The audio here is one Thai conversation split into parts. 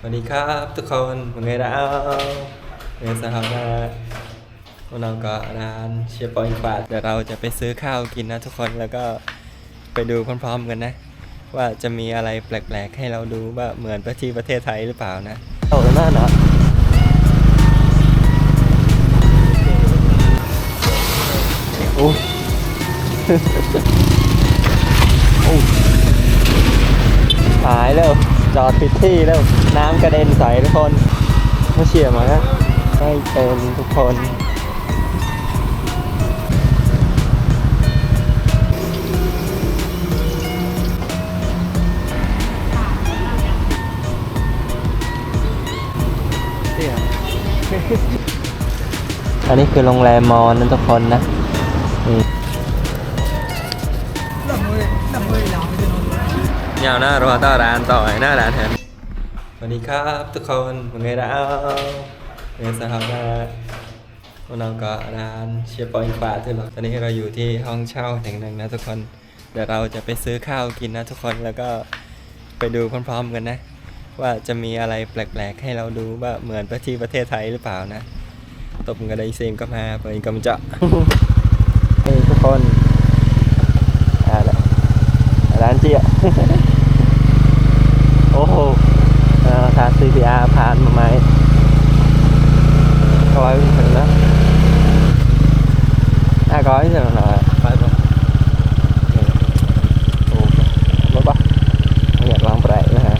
สวัสดีครับทุกคนเป็นไงแล้วเป็นสหายนะพวกเราก็ร้านเชียร์ปอยปาดเดี๋ยวเราจะไปซื้อข้าวกินนะทุกคนแล้วก็ไปดูพร้อมๆกันนะ ว่าจะมีอะไรแปลกๆ ให้เราดูว่าเหมือนประที่ประเทศไทยหรือเปล่านะโอ้น่าเนาะโอ้โอ้หายแล้ว จอดผิดที่แล้วน้ำกระเด็นใส่ทุกคนมาเฉียบมาฮะให้เป็นทุกคนอันนี้คือโรงแรมมอนนะทุกคนนะนี่ ยาวหน้ารอต้อร้านต่อยหน้าร้านแทนสวัสดีครับทุกคนเป็นไงแล้วเป็นสายนะพวกเราก็ร้านเชียร์ปอยปาที่เราตอนนี้เราอยู่ที่ห้องเช่าแห่งหนึ่งนะทุกคน เดี๋ยวเราจะไปซื้อข้าวกินนะทุกคนแล้วก็ไปดูพร้อมๆกันนะ ว่าจะมีอะไรแปลกๆ ให้เราดูว่าเหมือนประที่ประเทศไทยหรือเปล่านะตบกันได้เซมก็มาเปิดกำจะทุกคนอ่าแล้วร้านเจี๊ย โอ้โหทาซีพีอาผ่านมาไหมร้อยถึงนะห้าก้อยถึงนะร้อยปะโอ้รถปะอยากลองแปลนะฮะ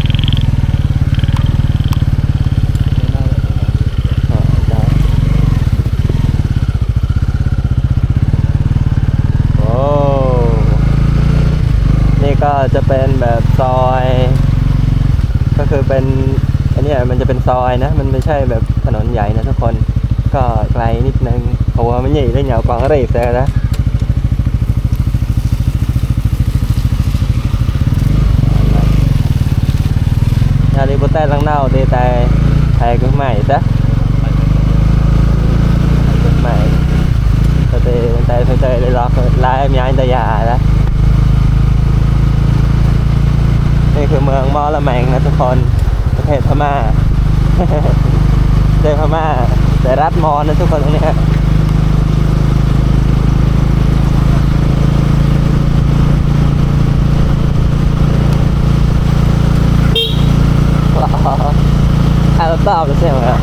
ก็จะเป็นแบบซอย ก็คือ เป็นอันนี้มันจะเป็นซอยนะ มันไม่ใช่แบบถนนใหญ่นะทุกคนก็ไกลนิดนึงเพราะว่ามันใหญ่ได้เหนียวกว่าอะไรอีกแล้วนะ nhà đi bút tay lăng nào thì tay thầy cứ mày đó cứ mày rồi thì tay phải chơi để lọt lại em nhai tay già đó นี่คือเมืองมอละแมงนะทุกคน เทศพม่าเจอพม่าแต่รัฐมอญนะทุกคนตรงนี้ยอะแล้วตอบจะเสียงอะไรอุ้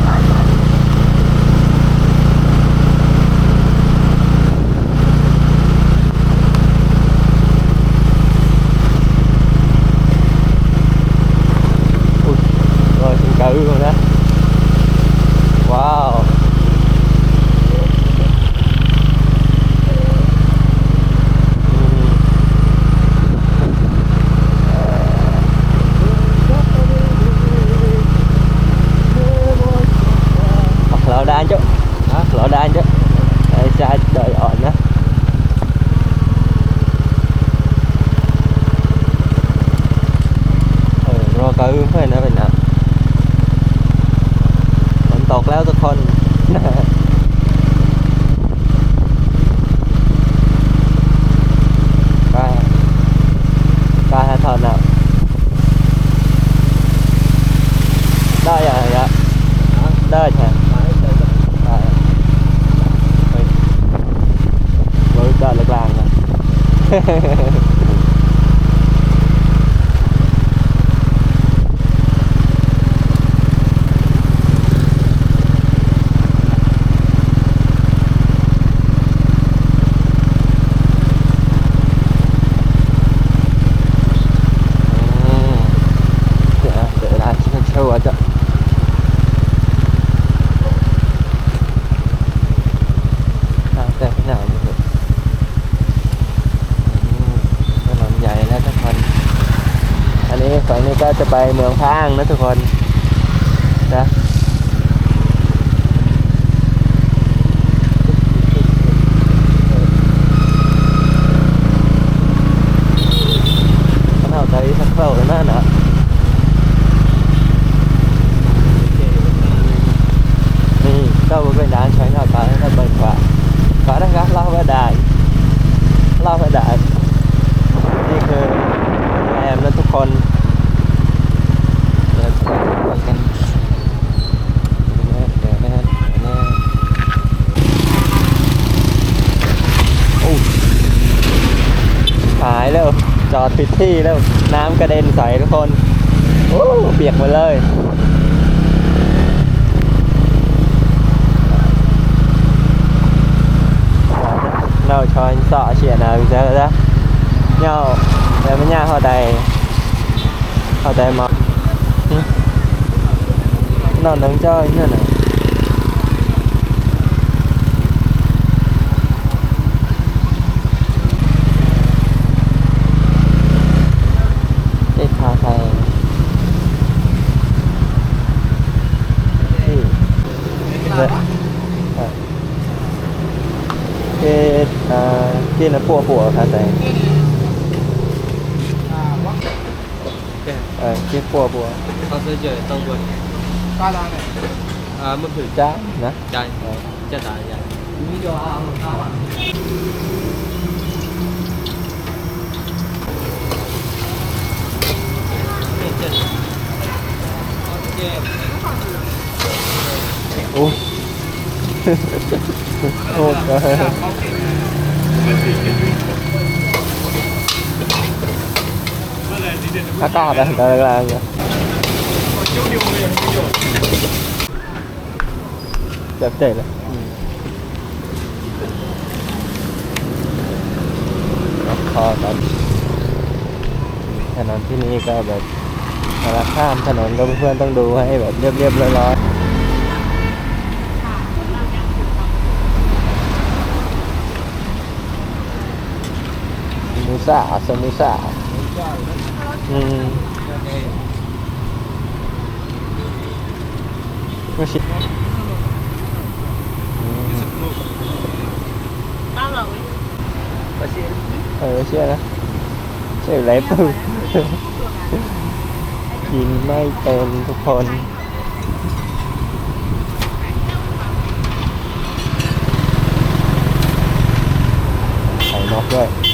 นะมันเอาใจสักเข้าเลยนั่นนะนี่ก็เป็นด่านใช้งานไปให้เปิดกว่า ขอนะครับเล่าว่าได้เล่าว่าได้นี่คือโรงแรมนะทุกคนเดี๋ยวจะไปกัน อ ดผิดที่แล้วน้ำกระเด็นใส่ทุกคนโอ้เปียกหมดเลยเราช้อนสอเฉียนะพี่เจ้าจ้ะเงาแล้วไม่ยากเข้าใจเข้าใจมา nó nắng cho anh nữa này Dạ. Dạ. cái à, kia là phùa phùa khá rẻ à, kia phùa phùa เขาซื้อเจอต้องบน Ba la này. อ่ามันถือ chá nè ใจจะตายอย่าง Ní cho ao ao à. ui ôi trời ơi. Cá cọp đây, đây là gì? Đẹp tệ đấy. Ừ. พอกันถนนที่นี่ก็แบบเวลาข้ามถนนก็เพื่อนต้องดูให้แบบเรียบๆร้อย ๆมูซ่าสมูซ่าอืมไม่ใช่เออเชื่อนะเชื่อไรปุ๊บกินไม่เป็นทุกคนใส่นอกด้วย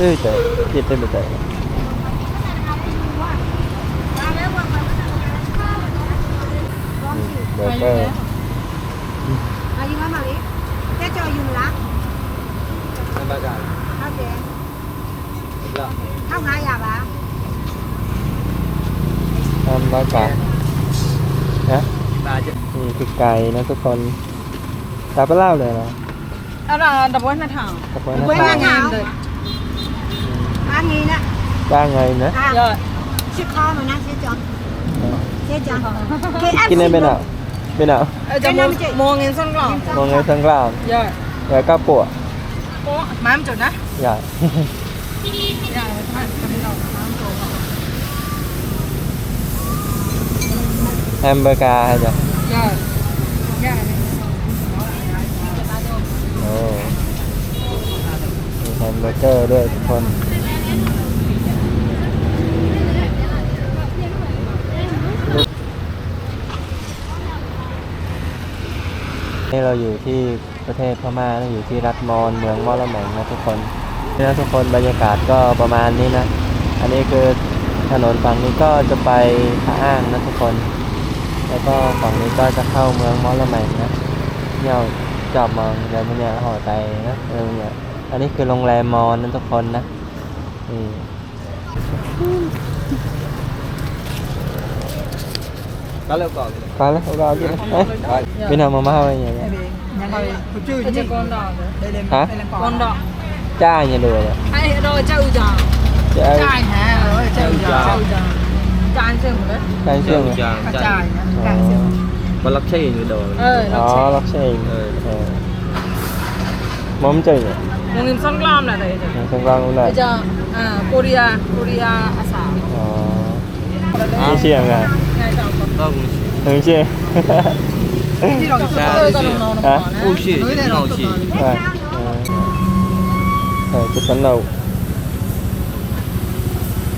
ตื้อเจ๋กินได้ไม่เจ๋เบอร์เกอร์ À, dùng ăn mà đi. Thế cho dùng lá. ไม่บาดา Hao tiền. แล้ว Hao ngay à bà? ทำร้อยบาทนะบาจะนี่คือไก่นะทุกคนตาไปเล่าเลยนะ Đó là đập quên là thẳng ตะโกน Quên นะ là คะ ngào. Ba nghìn á. จ้าง ไงนะ À, Rồi chiếc kho mà nó sẽ cho. Sẽ cho. Cái ép กินได้ xịt เป็น luôn. อะเป็นอะ Ở trong Cái mua, năm chị. mua nghìn sân lỏng มองไงสังกลาง Rồi แล้วก็ปวด Có má em chuột đó ใหญ่ Dạ, thôi, cầm đầu má em chuột. แฮมเบอร์เกอร์ให้จ้ะ Rồi Dạ โอ้มีแฮมเบอร์เกอร์ด้วยทุกคน นี่เราอยู่ที่ประเทศพม่าเราอยู่ที่รัฐมอญเมืองมอละแมงนะทุกคนนี่นะทุกคนบรรยากาศก็ประมาณนี้นะ อันนี้คือถนนฝั่งนี้ก็จะไปท่าอ้างนะทุกคน แล้วก็ฝั่งนี้ก็จะเข้าเมืองมอละแมงนะเนี่ยจอบมองเดี๋ยวมันเนี่ยห่อใจนะเออเนี่ยอันนี้คือโรงแรมมอนนะทุกคนนะนี่ก็เลิกก่อนไปแล้วเราเอากินนะเอ้ยไปนำมาม่าอะไรอย่างเงี้ย Rồi Hồi chưa Ở gì? trên con đỏ rồi Đây là Hả? đây là cỏ. Con đỏ จ้าอย่างเดียวเลย Hay rồi chào giò จะเอา Chai hả? Rồi chai Chai giò. giò. Chào giò Chào anh xem một đấy ใช่เชื่อมเลยจาง Cả จาง chai hả? Ờ. Cả siêu. มันรับใช้อยู่โดน Ờ อ๋อ nó ล็อกเชงเออเออมอมจืด Một nghìn sân lỏng là đấy rồi สังกลางนู่นแหละ Bây giờ À Korea Korea à xả อ๋อ ไม่เชื่อไง Ngay chào con ต้องไม่เชื่อ Đi rồi. Dạ. Tôi còn nó nó Hả? bỏ ผู้ nè ชื่อ Núi đây เงา rồi. ชี ใช่เออจุดสันเรา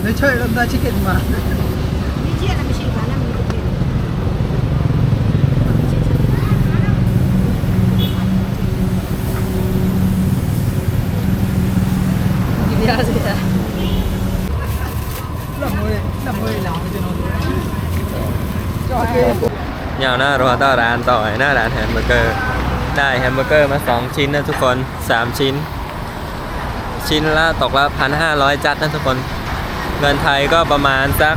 Lấy chơi làm ra chicken mà. Đi chia là mình xịt vào là mình được tiền. Đi ra gì à Làm ơi, làm ơi làm cho nó. Cho cái ยาว หน้ารอต้อร้านต่อยหน้าร้านแฮมเบอร์เกอร์ ได้แฮมเบอร์เกอร์มา 2 ชิ้นนะทุกคน 3 ชิ้น ชิ้นละตกละพันห้าร้อยจัดนะทุกคน เงินไทยก็ประมาณสัก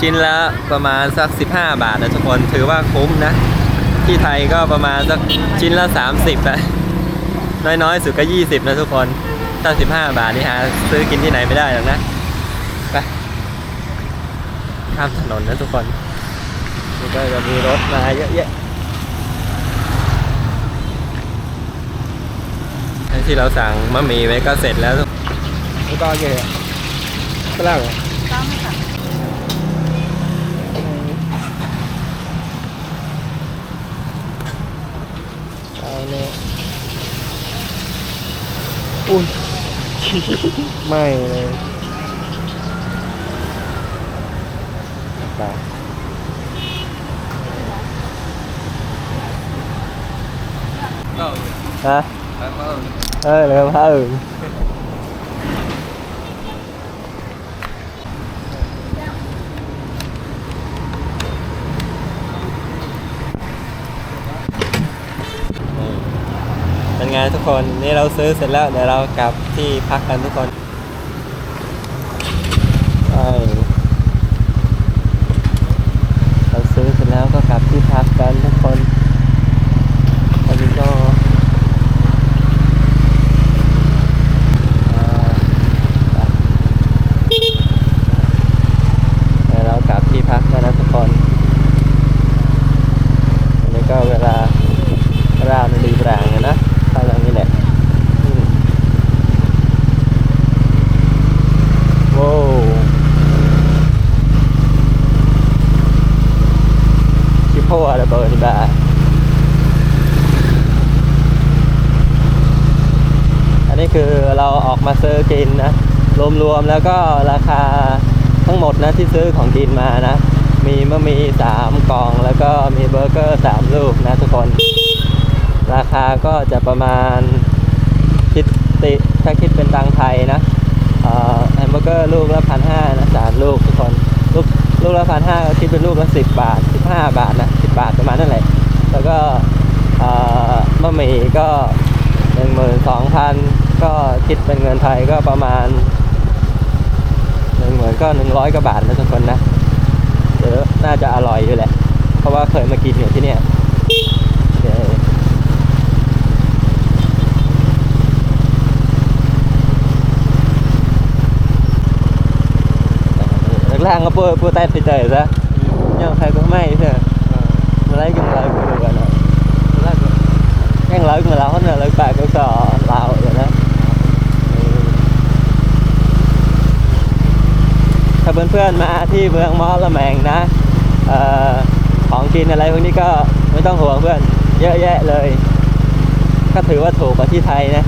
ชิ้นละประมาณสัก 15 บาทนะทุกคนถือว่าคุ้มนะ ที่ไทยก็ประมาณสักชิ้นละ 30นะน้อยๆ สุดก็ 20 นะทุกคนถ้า15 บาทนี่หาซื้อกินที่ไหนไม่ได้หรอกนะ ไป ข้ามถนนนะทุกคน นี่ก็จะมีรถมาเยอะแยะไอ้ที่เราสั่งมะหมี่ไว้ก็เสร็จแล้วทุก Cái to kìa Cái nào rồi ตั้งค่ะ Đây nè Ui Mày này Đó. Hả? Ơ, được hơn Ừ. เป็นไงทุกคนนี่เราซื้อเสร็จแล้วเดี๋ยวเรากลับที่พักกันทุกคนใช่เราซื้อเสร็จแล้วก็กลับที่พักกันทุกคนตอนนี้ก็อ่าไปเดี๋ยวเรากลับที่พักกันนะทุกคนอันนี้ก็เวลา ra nó đi vàng rồi đó hay là như này Ừ. wow chiếc hoa là bờ đi bà อั นนี้คือเราออกมาซื้อกินนะรวมๆแล้วก็ราคาทั้งหมดนะที่ซื้อของกินมานะ มีมะหมี่สามกล่อง แล้วก็มีเบอร์เกอร์สามลูกนะทุกคน ราคาก็จะประมาณคิดติถ้าคิดเป็นตังค์ไทยนะเอ่อแฮมเบอร์เกอร์ลูกละพันห้านะสามลูกทุกคนลูกลูกละพันห้าก็คิดเป็นลูกละสิบบาทสิบห้าบาทนะสิบบาทประมาณนั่นแหละ แล้วก็เอ่อบะหมี่ก็หนึ่งหมื่นสองพัน ก็คิดเป็นเงินไทยก็ประมาณหนึ่งหมือนก็หนึ่งร้อยกว่าบาทนะทุกคนนะเดี๋ยวน่าจะอร่อยอยู่แหละ เพราะว่าเคยมากินอยู่ที่เนี่ยางก็พูดพูดใต้ไปเตยซะยังใครก็ไม่ใช่มาไล่กันเลยกูดูกันนะแข่งเลยมาแล้วเนี่ยเลยไปก็ต่อเราอย่างนั้น ถ้าเพื่อนๆมาที่เมืองมอละแมงนะออของกินอะไรพวกนี้ก็ไม่ต้องห่วงเพื่อน เยอะแยะเลย ก็ถือว่าถูกกว่าที่ไทยนะ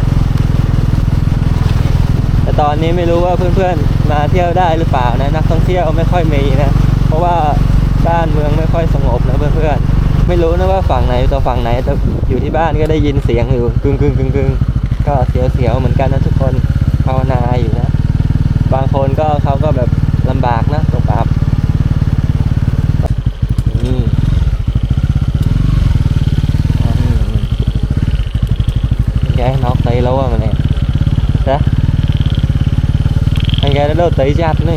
แต่ตอนนี้ไม่รู้ว่าเพื่อนๆมาเที่ยวได้หรือเปล่านะ นักท่องเที่ยวไม่ค่อยมีนะ เพราะว่าบ้านเมืองไม่ค่อยสงบนะเพื่อนๆ ไม่รู้นะว่าฝั่งไหนตัวฝั่งไหนแต่อยู่ที่บ้านก็ได้ยินเสียงอยู่กึ่งกึ่งกึ่งกึ่งก็เสียวๆเหมือนกันนะทุกคนภาวนาอยู่นะ บางคนก็เขาก็แบบ ลำบากนะตกอับอืมอืมแกนอก tay lâu rồi mà nè đó anh gái đã đâu tới chặt nữa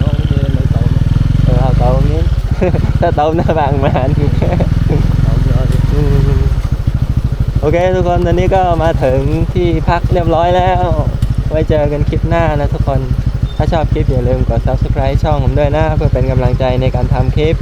Nó cũng như lấy tàu ừ họ tàu miếng ta tàu nó vàng mà anh Tàu giờ thì อืมโอเคทุกคนตอนนี้ก็มาถึงที่พักเรียบร้อยแล้ว ไว้เจอกันคลิปหน้านะทุกคน ถ้าชอบคลิปอย่าลืมกด subscribe ช่องผมด้วยนะ เพื่อเป็นกำลังใจในการทำคลิป